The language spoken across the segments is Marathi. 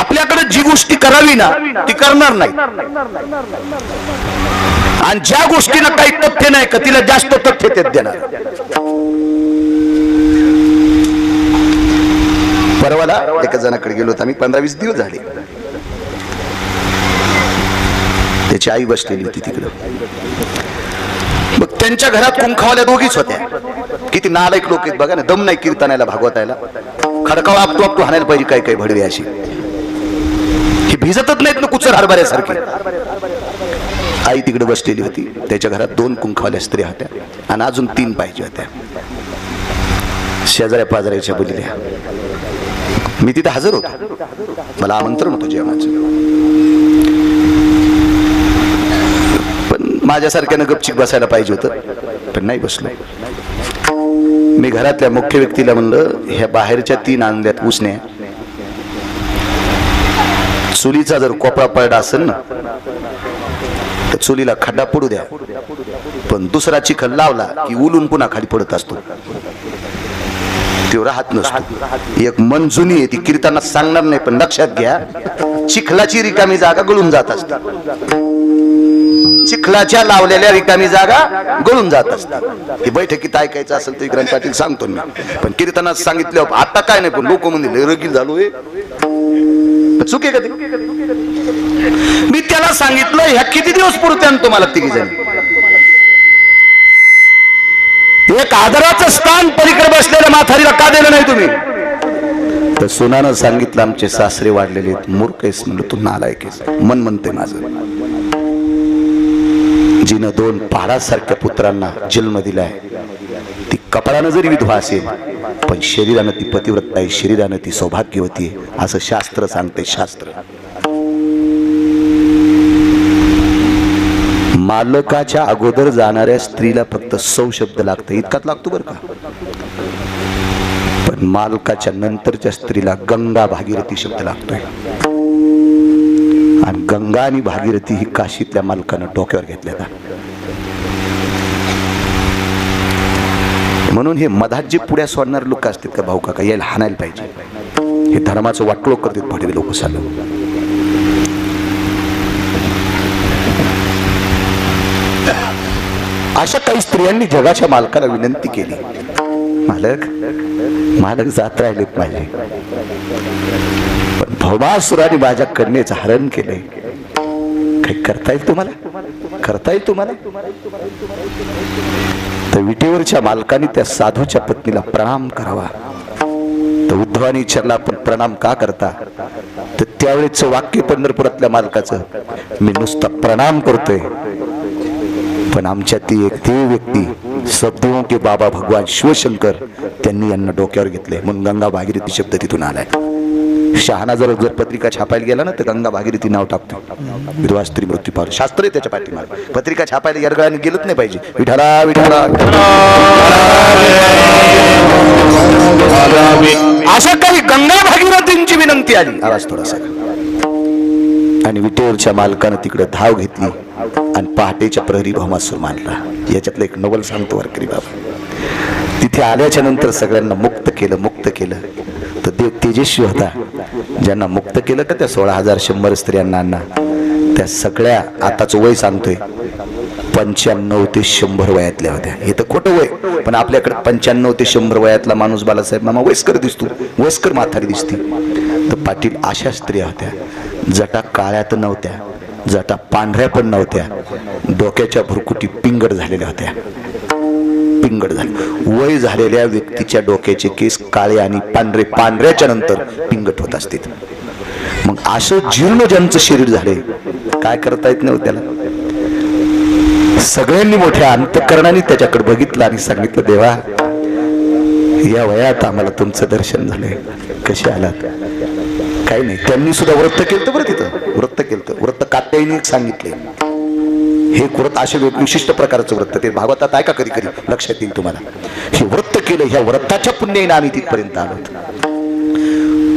आपल्याकडे जी गोष्टी करावी ना ती करणार नाही. आणि ज्या गोष्टीला काही तथ्य नाही का तिला जास्त तथ्य ते देणार. परवाला एका जणाकडे गेलो होतो आम्ही पंधरा वीस दिवस झाले. त्याची आई बसलेली होती तिकडं. मग त्यांच्या घरात कुंखावल्या दोघीच होत्या. किती नालायक लोक आहेत बघा ना दम नाही कीर्तनायला भागवतायला. खडकावा आपतो आपतो हाणायला पाहिजे काही काही भडवे अशी भिजतच नाहीत ना कुचर हरभऱ्यासारखे. आई तिकडे बसलेली होती. त्याच्या घरात दोन कुंखवाल्या स्त्रिया होत्या आणि अजून तीन पाहिजे होत्या. शेजाऱ्या पाजाऱ्याच्या बोलल्या मी तिथे हजर होतो. मला आमंत्रण होतं जेवणाचं. पण माझ्यासारख्यानं गपचिक बसायला पाहिजे होतं पण नाही बसलो. मी घरातल्या मुख्य व्यक्तीला म्हणलं ह्या बाहेरच्या तीन आणल्यात उसण्या चुलीचा जर कोपरा पडला असेल ना तर चुलीला खड्डा पडू द्या. पण दुसरा चिखल लावला की उलून पुन्हा खाली पडत असतो. तो राहत नसतो. एक मन जुनी आहे ती कीर्तनात सांगणार नाही पण लक्षात घ्या चिखलाची रिकामी जागा गळून जात असते. चिखलाच्या लावलेल्या रिकामी जागा गळून जात असतात ती बैठकीत ऐकायचं असेल तर विक्रांत पाटील सांगतो मी. पण कीर्तनात सांगितलं आता काय नाही पण लोक म्हणजे रगील झालो चुके आहे का ते? मी त्याला सांगितलं ह्या किती दिवस पुरत्या तुम्हाला तिघी जण एक आदराचं स्थान पलीकडे बसलेल्या माथारीला का दिलं नाही तुम्ही? तर सुनानं सांगितलं आमचे सासरे वाढलेले आहेत. मूर्ख आहेस म्हणलं तू नालायक मन म्हणते माझं. जिनं दोन पहाडासारख्या पुत्रांना जन्म दिलाय. ती कपाळानं जरी विधवा असेल पण शरीरानं ती पतिव्रत आहे शरीरानं ती सौभाग्यवती आहे. असं शास्त्र सांगते शास्त्र. मालकाच्या अगोदर जाणाऱ्या स्त्रीला फक्त सौ शब्द लागतं. इतकाच लागतो बरं का? पण मालकाच्या नंतरच्या स्त्रीला गंगा भागीरथी शब्द लागतोय. आणि गंगा आणि भागीरथी ही काशीतल्या मालकानं डोक्यावर घेतल्या म्हणून हे मधात जे पुढ्या सोडणारे लोक असतात का भाऊ काका यायला हाणायला पाहिजे. हे धर्माचं वाटोळ करतात भडवे लोक चालू अशा काही स्त्रियांनी जगाच्या मालकाला विनंती केली. मालक मालक जात राहिलेत माझे पण भवासुराने माझ्या कन्येचं हरण केलंय. काही करता येईल तुम्हाला? करता येईल तुम्हाला? तर विटेवरच्या मालकाने त्या साधूच्या पत्नीला प्रणाम करावा. तर उद्धवाने विचारला आपण प्रणाम का करता? तर त्यावेळेच वाक्य पंढरपुरातल्या मालकाचं मी नुसता प्रणाम करतोय. पण आमच्या ती एक देव व्यक्ती सबदेवों के बाबा भगवान शिवशंकर त्यांनी यांना डोक्यावर घेतले म्हणून गंगा भागीरथी शब्द तिथून आलाय. शहाणा जर जर पत्रिका छापायला गेला ना तर गंगा भागीरथी नाव टाकतो. विधवा स्त्री मृत्यू पावली शास्त्र त्याच्या पाठीमार पत्रिका छापायला यरगळाने गेलंच नाही पाहिजे. विठाला विठाला अशा काही गंगा भागीरथींची विनंती आली. आवाज थोडासा. आणि विटेवरच्या मालकानं तिकडे धाव घेतली आणि पहाटेच्या प्रहरी भौमासूर मानला. याच्यातलं एक नवल सांगतो वारकरी बाबा. तिथे आल्याच्यानंतर सगळ्यांना मुक्त केलं मुक्त केलं. तर देव तेजस्वी होता. ज्यांना मुक्त केलं का त्या सोळा हजार शंभर स्त्रियांना त्या सगळ्या आताच वय सांगतोय. पंच्याण्णव ते शंभर वयातल्या होत्या. हे तर खोटं वय. पण आपल्याकडे पंच्याण्णव ते शंभर वयातला माणूस बालासाहेब मामा वयस्कर दिसतो. वयस्कर म्हातारी दिसते. तर पाटील अशा स्त्रिया होत्या. जटा काळ्या तर नव्हत्या. जटा पांढऱ्या पण नव्हत्या. डोक्याच्या भुरकुटी पिंगड झालेल्या होत्या. पिंगड झाले. वय झालेल्या व्यक्तीच्या डोक्याचे केस काळे आणि पांढरे पांढऱ्याच्या नंतर पिंगट होत असते मग असं जीर्ण ज्यांचं शरीर झाले काय करता येत नाही हो त्याला? सगळ्यांनी मोठ्या अंतकरणाने त्याच्याकडे बघितलं आणि सांगितलं देवा या वयात आम्हाला तुमचं दर्शन झालंय. कसे आलात? काही नाही. त्यांनी सुद्धा व्रत केलं बरं तिथं. व्रत केलं व्रत कात्यायनी सांगितले हे व्रत असे विशिष्ट प्रकारचं व्रत. ते भागवतात आहे का कधी कधी? लक्षात येईल तुम्हाला. हे व्रत केलं ह्या व्रताच्या पुण्याने आम्ही तिथपर्यंत आलो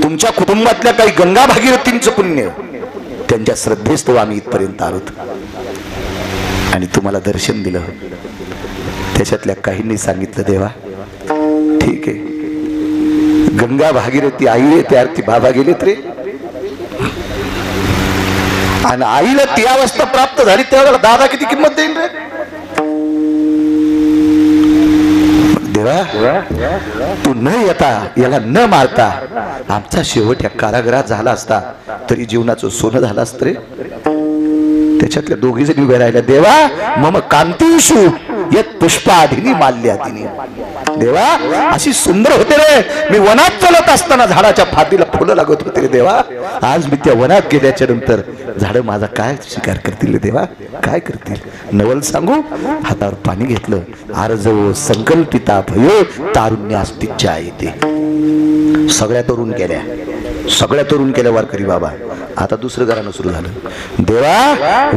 तुमच्या कुटुंबातल्या काही गंगा भागीरथींचं पुण्य त्यांच्या श्रद्धेस्तव आम्ही इथपर्यंत आलोत आणि तुम्हाला दर्शन दिलं. त्याच्यातल्या काहींनी सांगितलं देवा ठीक आहे. गंगा भागीरथी आई रे त्या ती बाबा गेलेत रे. आणि आईला ती अवस्था प्राप्त झाली त्यावेळेला दादा किती किंमत देईन रे? देवा तू न येता याला न मारता आमचा शेवट या कारागृहात झाला असता तरी जीवनाचं सोनं झालं असतं रे. त्याच्यातल्या दोघी जणी उभ्या राहिल्या देवा मम कांतीशू. येत पुष्पाधिनी तिने देवा अशी सुंदर होते रे. मी वनात चालत असताना झाडाच्या फातीला फुलं लागत होते रे देवा. आज मी त्या वनात गेल्याच्यानंतर झाड माझा काय शिकार करतील रे देवा? काय करतील? नवल सांगू? हातावर पाणी घेतलं. आरजवो संकल्पिता भयो तारुण्यास तिच्या येते सगळ्या तरुण केल्या सगळ्या तरुण केल्या वारकरी बाबा. आता दुसरं घराणं सुरू झालं. देवा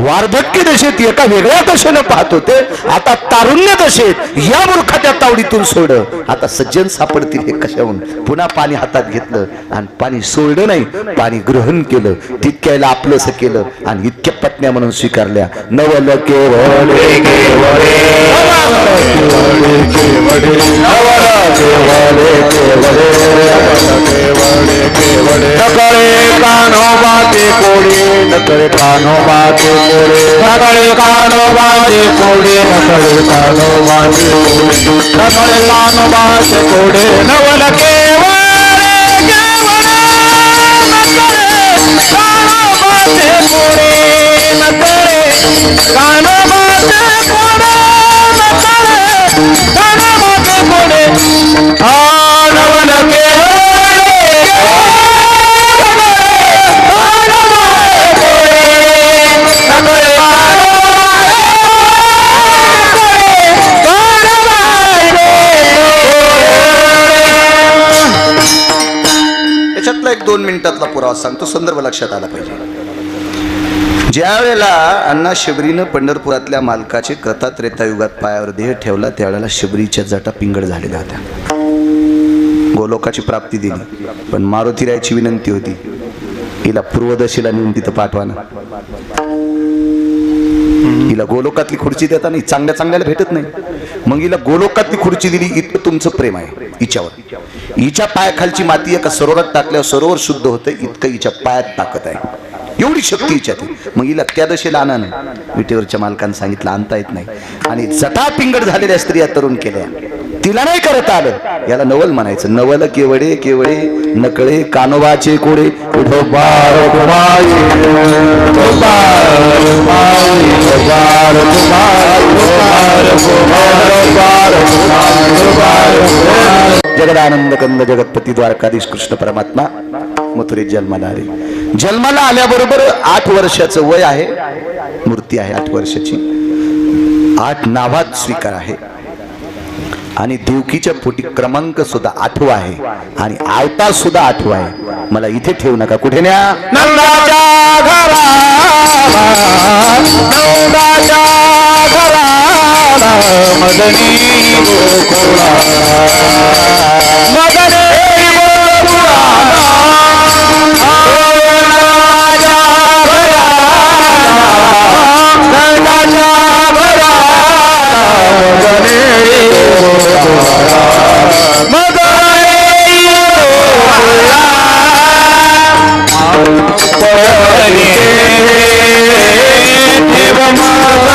वार्धक्य दशेत एका वेगळ्या दशेनं पाहत होते. आता तारुण्य दशेत या मूर्खाच्या तावडीतून सोड आता सज्जन सापडतील हे कशाहून? पुन्हा पाणी हातात घेतलं आणि पाणी सोडलं नाही. पाणी ग्रहण केलं. तितक्याला आपलंस केलं आणि इतक्या पत्न्या म्हणून स्वीकारल्या. नवल केवळ केवळे नकळे कानोबाचे कोडे नकळे कानोबाचे कोडे. नकळे कानोबाचे कोडे नकळे कानोबाचे कोडे. नकळे कानोबाचे कोडे. नवल केवळ केवळे कानोबाचे कोडे नकळे पुरावा सांगतो संदर्भ लक्षात आला पाहिजे. ज्या वेळेला अण्णा शबरीनं पंढरपुरातल्या मालकाचे कथा त्रेतायुगात पायावर देह ठेवला त्यावेळेला शबरीच्या जटा पिंगड झालेल्या होत्या. गोलोकाची प्राप्ती दिली पण मारुतीरायची विनंती होती हिला पूर्वदशीला नेऊन तिथं पाठवा ना. हिला गोलोकातली खुर्ची देता नाही चांगल्या चांगल्याला भेटत नाही. मग हिला गोलोकातली खुर्ची दिली इतकं तुमचं प्रेम आहे हिच्यावर. हिच्या पायाखालची माती एका सरोवरात टाकल्यावर सरोवर शुद्ध होतं इतकं हिच्या पायात ताकद आहे एवढी शक्ती हिच्यात मग हिला त्या दशेला आणा ना विटेवरच्या मालकानं सांगितलं आणता येत नाही आणि जटा पिंगड झालेल्या स्त्रिया तरुण केल्या तिला नाही करत आलं याला नवल म्हणायचं नवल केवडे केवळे नकळे कानोबाचे कोडे जगदानंद कंद जगतपती द्वारकाधीश कृष्ण परमात्मा मथुरीत जन्माला आले जन्माला आल्याबरोबर आठ वर्षाचं वय आहे. मूर्ती आहे आठ वर्षाची. आठ नावात स्वीकार आहे. आणि देवकीच्या पोटी क्रमांक सुद्धा आठवा आहे. आणि आवता सुद्धा आठवा आहे. मला इथे ठेवू नका. कुठे न्या? नंदाच्या घराला नंदाच्या घराला मदनी गोकुळा मदनी गोकुळाला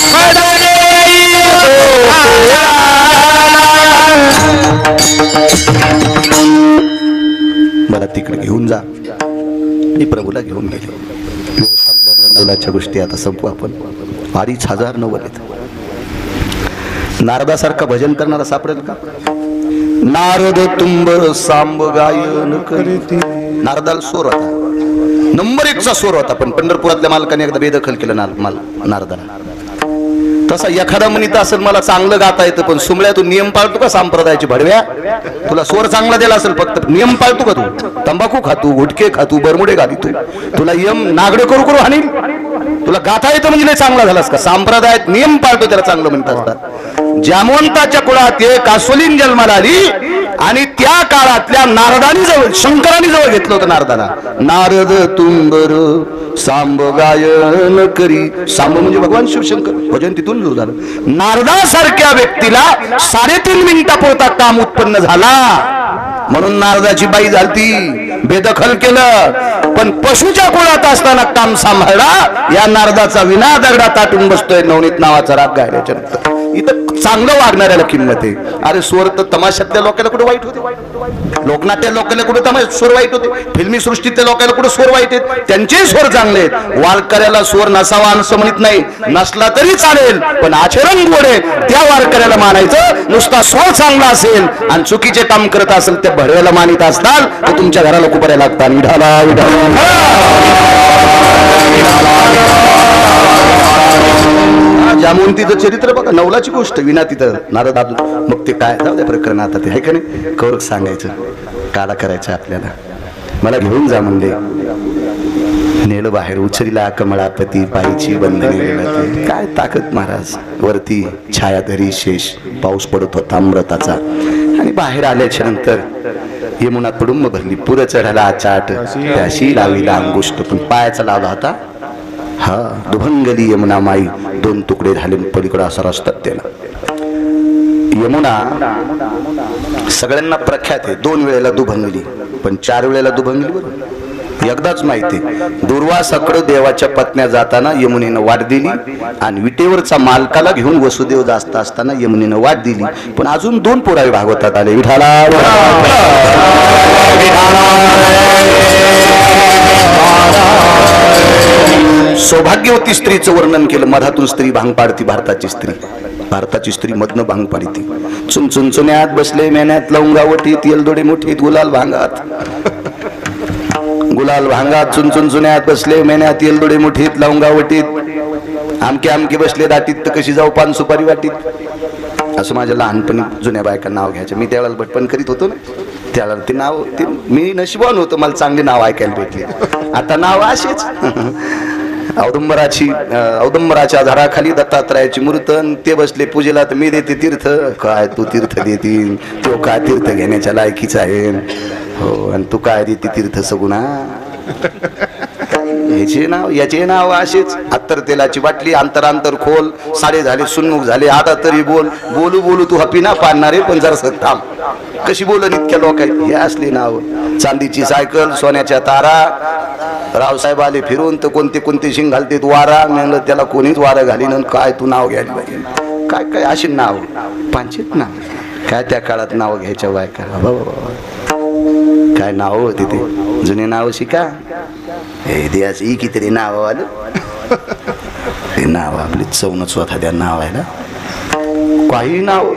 आणि प्रभूला घेऊन गेले. नवलाच्या गोष्टी आता संपू आपण. अडीच हजार नवल आहेत. नारदासारखा भजन करणारा सापडेल का? नारद तुंब सांब गायन नारदाला स्वर होता. नंबर एकचा स्वर होता पण पंढरपुरातल्या मालकाने एकदा बेदखल केलं नार माल नारदाला. तसा एखादा म्हणत असेल मला चांगलं गाता येतं पण सुमळ्या तू नियम पाळतो का संप्रदायाची भडव्या? तुला स्वर चांगला दिला असेल फक्त नियम पाळतो का तू? तंबाखू खातू गुटके खातू बरमुडे घाली तू. तुला यम नागडे करू करू हानी तुला गाथा येतं म्हणजे चांगला झालास का? संप्रदायात नियम पाळतो त्याला चांगलं म्हणत असतात. जामवंताच्या कुळात एक कासोलीन जन्माला आली आणि त्या काळातल्या नारदानी जवळ शंकरांनी जवळ घेतलं होतं नारदाला. नारद तुंबर सांब गायन करी. सांब म्हणजे भगवान शिवशंकर. भजन तिथून सुरू झालं. नारदासारख्या व्यक्तीला साडेतीन मिनिटापुरता काम उत्पन्न झाला. म्हणून नारदाची बाई झालती. बेदखल केलं. पण पशुच्या कुळात असताना काम सांभाळला. या नारदाचा विना दगडा ताटून बसतोय नवनीत नावाचा राग गायल्याच्या नंतर. इथं चांगलं वागणाऱ्याला किंमत आहे अरे स्वर तर तमाशातल्या लोकांना कुठे वाईट होते? लोकनाट्या लोकांना कुठे तमाश? स्वर वाईट होते. फिल्मी सृष्टीतल्या लोकांना कुठे स्वर वाईट आहेत? त्यांचे स्वर चांगले आहेत. वारकऱ्याला स्वर नसावा असं म्हणत नाही. नसला तरी चालेल पण आचरण गोड आहे. त्या वारकऱ्याला मानायचं नुसता स्वर चांगला असेल आणि चुकीचे काम करत असेल त्या भरव्याला मानित असताल तर तुमच्या घराला कुपऱ्या लागतात. विढाला विढाला जामवंतीचं चरित्र बघा नवलाची गोष्ट विना तिथं नारद आपलं मग ते काय? जाऊ द्या प्रकरण आता ते आहे का नाही? कौर सांगायचं काला करायचं आपल्याला. मला घेऊन जा म्हणले नेलं बाहेर उचरीला कमळापती पायची बंधने काय ताकद महाराज? वरती छायाधरी शेष पाऊस पडत होता अमृताचा. आणि बाहेर आल्याच्यानंतर यमुना तुडुंब भरली पुरं चढायला चाट. त्याशी लावीला अंगुष्ट पण पायाचा लावला होता हा दुभंगली यमुना माई दोन तुकडे झाले पलीकडे असा रस्ता त्याला. यमुना सगळ्यांना प्रख्यात आहे दोन वेळेला दुभंगली पण चार वेळेला दुभंगली बरं. एकदाच माहिती दुर्वासाकडं देवाच्या पत्न्या जाताना यमुनेनं वाट दिली आणि विटेवरचा मालकाला घेऊन वसुदेव जास्त असताना यमुनेनं वाट दिली. पण अजून दोन पुरावे भागवतात आले. विठाला सौभाग्यवती स्त्रीचं वर्णन केलं. मधातून स्त्री भांग पाडती भारताची स्त्री. भारताची स्त्री मधनं भांग पाडती. चुनचुनचुन्यात बसले मेहण्यात लवंगावटीत येलदोडे मोठीत गुलाल भांगात. गुलाल भांगात चुनचुन चुन्यात बसले मेन्यात येलदोडे मुठीत लवंगावटीत आमके आमके बसले दाटीत तर कशी जाऊ पान सुपारी वाटीत? असं माझ्या लहानपणी जुन्या बायका नाव घ्यायचं. मी त्यावेळेला भटपण करीत होतो ना. त्यावेळेला ते नाव ते मी नशिबान होतो. मला चांगले नाव ऐकायला भेटले. आता नाव असेच. औदुंबराची औदंबराच्या औदुंबराच्या झाडाखाली दत्तात्रयाची मूर्त ते बसले पूजेला तर मी देते तीर्थ. काय तू तीर्थ देतील तो काय तीर्थ घेण्याच्या लायकीचा आहे? हो आणि तू काय देते तीर्थ सगुणा? याचे नाव याचे नाव असेच. अत्तर तेलाची बाटली अंतरांतर खोल साडे झाले सुन्मुख झाले आता तरी बोल. बोलू बोलू तू हपिना पाडणारे पण जरा थांब. कशी बोलन इतक्या लोक हे असले नाव चांदीची सायकल सोन्याच्या तारा रावसाहेब आले फिरून तर कोणते कोणते शिंग घालते वारा म्हणलं त्याला कोणीच वारा घालीन काय तू नाव घ्यायला पाहिजे? काय काय अशी नाव? पांचित ना काय त्या काळात नाव घ्यायच्या बायका बाबा बाबा काय नाव होती ते जुने नाव शिका. हे द्याच ई किती नाव आलं. ते नाव आपली चवनच स्वतः त्या नाव आहे ना? काही नाव.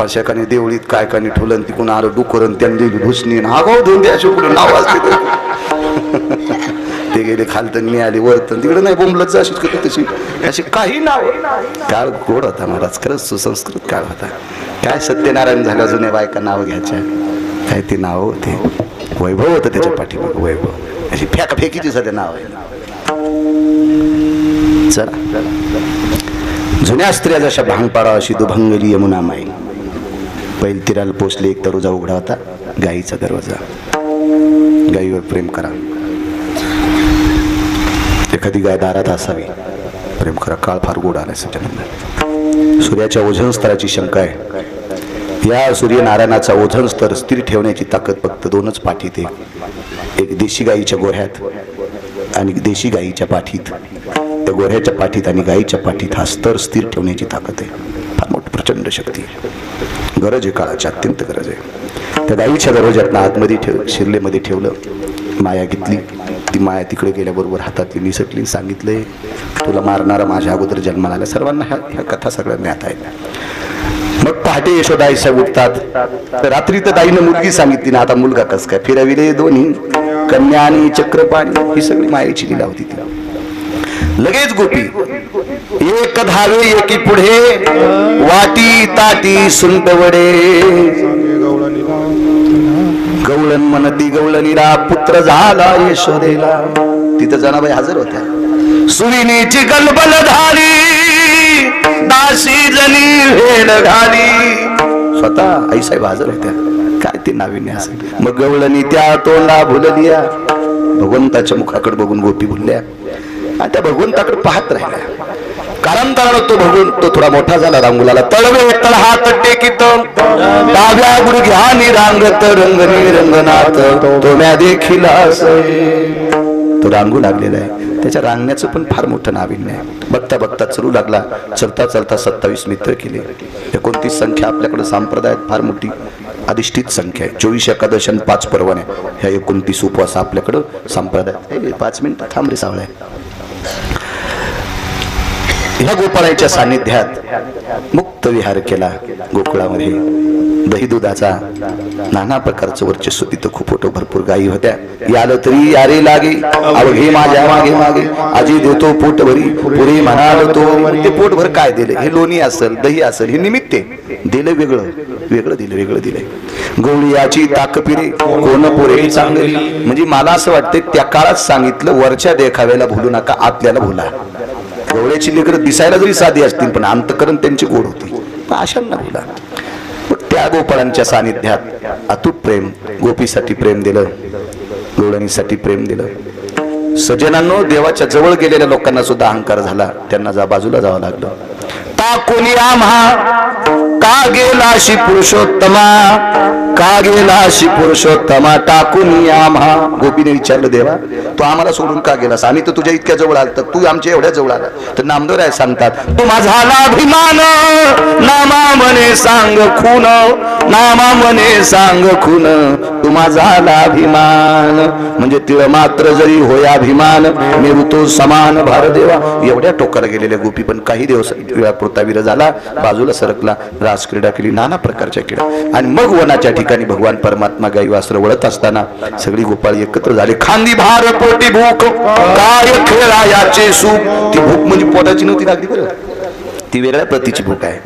कशाकाने देवळीत काय काने ठुलन तिकून आलं डुकरन त्यांनी भुसणी नागाव धुंदे असे उकडून नाव असते ते गेले खालतन मी आले वरतन. तिकडे नाही बोंबलत जा अशीच तशी अशी काही नाव. काळ गोड होता महाराज खरंच सुसंस्कृत काळ होता. काय सत्यनारायण झाला जुन्या बायका नाव घ्यायच्या. काय ते नाव होते? वैभव होतं त्याच्या पाठीमाग वैभव. अशी फेक फेकीची सध्या नाव आहे चला. जुन्या स्त्रिया जशा भांगपाडा अशी दुभंगली यमुना माई. बैल तिराला पोचले एक दरोजा उघडा होता. गाईचा दरवाजा. गाईवर प्रेम करा. एखादी गाय दारात असावी. प्रेम खरा काळ फार गोड आला सज्जनांना. सूर्याच्या ओझन स्तराची शंका आहे. या सूर्यनारायणाचा ओझन स्तर स्थिर ठेवण्याची ताकद फक्त दोनच पाठीत आहे. एक देशी गाईच्या गोऱ्यात आणि देशी गाईच्या पाठीत. त्या गोऱ्याच्या पाठीत आणि गाईच्या पाठीत हा स्तर स्थिर ठेवण्याची ताकद आहे. फार मोठी प्रचंड शक्ती आहे. गरज आहे काळाची अत्यंत गरज आहे. त्या गाईच्या दरवाज्यातनं आतमध्ये ठेव शिरलेमध्ये ठेवलं माया घेतली. ती माया तिकडे गेल्याबरोबर हातातली निसटली सांगितलंय तुला मारणारा माझ्या अगोदर जन्माला आला. सर्वांना ह्या ह्या कथा सगळ्या ज्ञात आहेत. मग पहाटे यशोदा साहेब उठतात. तर रात्री तर दाईनं मुलगी सांगितली ना आता मुलगा कस काय? फिरविले दोन्ही कन्या आणि चक्रपाणी ही सगळी मायेची लिला होती तिला लगेच गोपी एक धावे एकी पुढे वाटी ताटी सुंदवडे. गवळण म्हणती गवळणीला पुत्र झाला यशोदेला. तिथं जनाबाई हजर होत्या. सुविनीची गलबल झाली दासी जनी भेड घाली. स्वतः आईसाहेब हजर होत्या. काय ते नाविन्य असेल? मग गवळणी त्या तोंडा भुललिया. भगवंताच्या मुखाकडे बघून गोपी भुलल्या. आणि त्या भगवंताकडे पाहत राहिल्या. कारण तो भगवंत तो थोडा मोठा झाला रांगुलाला तळवे तळ हात टेकित डाव्या गुडघ्यानी रांगत रंगनी रंगनाथ. तो म्या देखील असे. तो रांगू लागलेला आहे. त्याच्या रांगण्याचं पण फार मोठं नाविन्य आहे. बघता बघता चलू लागला. चलता चलता सत्तावीस मित्र केले. एकोणतीस संख्या आपल्याकडे संप्रदायात फार मोठी अधिष्ठित संख्या आहे. चोवीस एकादश आणि पाच आहे ह्या एकोणतीस उपवास आपल्याकडं संप्रदायात. पाच मिनिटं थांबरे सावळ्या ह्या गोपाळाच्या सान्निध्यात मुक्त विहार केला गोकुळामध्ये. दही दुधाचा नाना प्रकारचं वर्चस्व तिथं खूप होतं भरपूर गायी होत्या. याल तरी यारे लागे अवघे माझ्या मागे मागे. आजी देतो पोट भरी पुरे म्हणाल तो. ते पोटभर काय दिले? हे लोणी असेल दही असेल हे निमित्ते दिलं वेगळं वेगळं दिलं वेगळं दिलंय. गवळीयाची ताकपिरे कोण पुरे चांगली. म्हणजे मला असं वाटतं त्या काळात सांगितलं वरच्या देखाव्याला भुलू नका आतल्याला भुला. गवळ्याची लेकरं दिसायला जरी साधी असतील पण अंतकरण त्यांची गोड होती. अशांना बोला. त्या गोपाळांच्या सानिध्यात अतूट प्रेम गोपीसाठी प्रेम दिलं गवळणीसाठी प्रेम दिलं. सज्जनांनो देवाच्या जवळ गेलेल्या लोकांना सुद्धा अहंकार झाला. त्यांना जा बाजूला जावं लागलं. टाकून आम्हा? का गेलाशी पुरुषोत्तमा? का गेलाशी पुरुषोत्तमा? टाकून आम्हा? गोपीने विचारलं देवा तू आम्हाला सोडून का गेलास? आम्ही तर तुझ्या इतक्या जवळ आल तर तू आमच्या एवढ्या जवळ आला. तर नामदेव राय सांगतात तू माझा अभिमान नामा म्हणे सांग खून नामा म्हणे सांग खून. तू माझा अभिमान म्हणजे तिळ मात्र जरी होय अभिमान मी तो समान भारदेवा एवढ्या टोकाला गेलेल्या गोपी पण काही दिवस गोतावीर झाला बाजूला सरकला राजक्रीडा केली नाना प्रकारच्या क्रीडा. आणि मग वनाच्या ठिकाणी भगवान परमात्मा गाई वास्त्र वळत असताना सगळी गोपाळ एकत्र झाले. खांदी भार पोटी भूक काय खेळा याचे सुख ती भूक म्हणजे पोटाची नव्हती लागली बरं. ती वेगळ्या प्रतीची भूक आहे.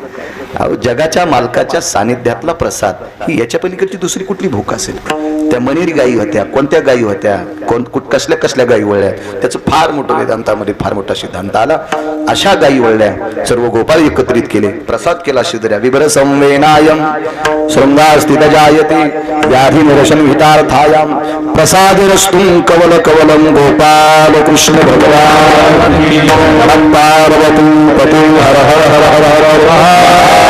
अहो जगाच्या मालकाच्या सानिध्यातला प्रसाद ही याच्या पलीकडची दुसरी कुठली भूक असेल त्या मनेरी गायी होत्या कोणत्या गायी होत्या कोण कुठ कसल्या कसल्या गायी वळल्या त्याचं फार मोठं वेदांतामध्ये फार मोठा सिद्धांत आला अशा गायी वळल्या सर्व गोपाळ एकत्रित केले प्रसाद केला शिदऱ्या विभर संवेनायम शृंगार स्थित जायते व्याधी निरशन हितार्थायाम प्रसाद रस्तुम कवल कवलम गोपाल कृष्ण भगवान पार्वती पतु हर हर हर हर हर हर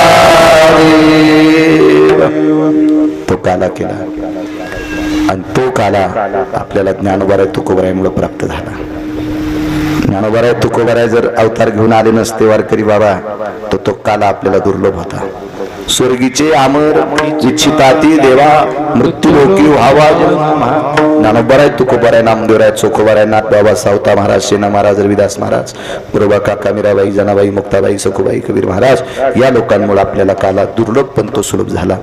तो काला केला. आणि तो काला आपल्याला ज्ञानोबाराय तुकोबरायमुळे प्राप्त झाला. ज्ञानोबाराय तुकोबराय जर अवतार घेऊन आले नसते वारकरी बाबा तो तो काला आपल्याला दुर्लभ होता. स्वर्गीचे आमर इच्छिताती देवा मृत्यू लोकी व्हावा ज्ञानोबराय तुकोबराय नामदेवराय चोखोबराय नाथ बाबा सावता महाराज सेना महाराज रविदास महाराज गुरुबा काका मीराबाई जनाबाई मुक्ताबाई सखुबाई कबीर महाराज या लोकांमुळे आपल्याला काला दुर्लभ पण तो सुलभ झाला.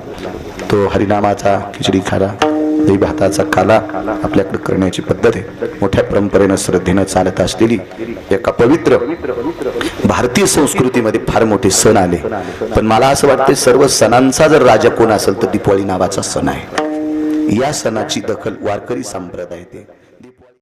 तो हरिनामाचा खिचडी खाला दही भाताचा काला आपल्याकडे करण्याची पद्धत आहे. मोठ्या परंपरेनं श्रद्धेनं चालत असलेली एका पवित्र भारतीय संस्कृतीमध्ये फार मोठे सण आले. पण मला असं वाटतं सर्व सणांचा जर राजा कोण असेल तर दीपावली नावाचा सण आहे. या सणाची दखल वारकरी संप्रदाय ते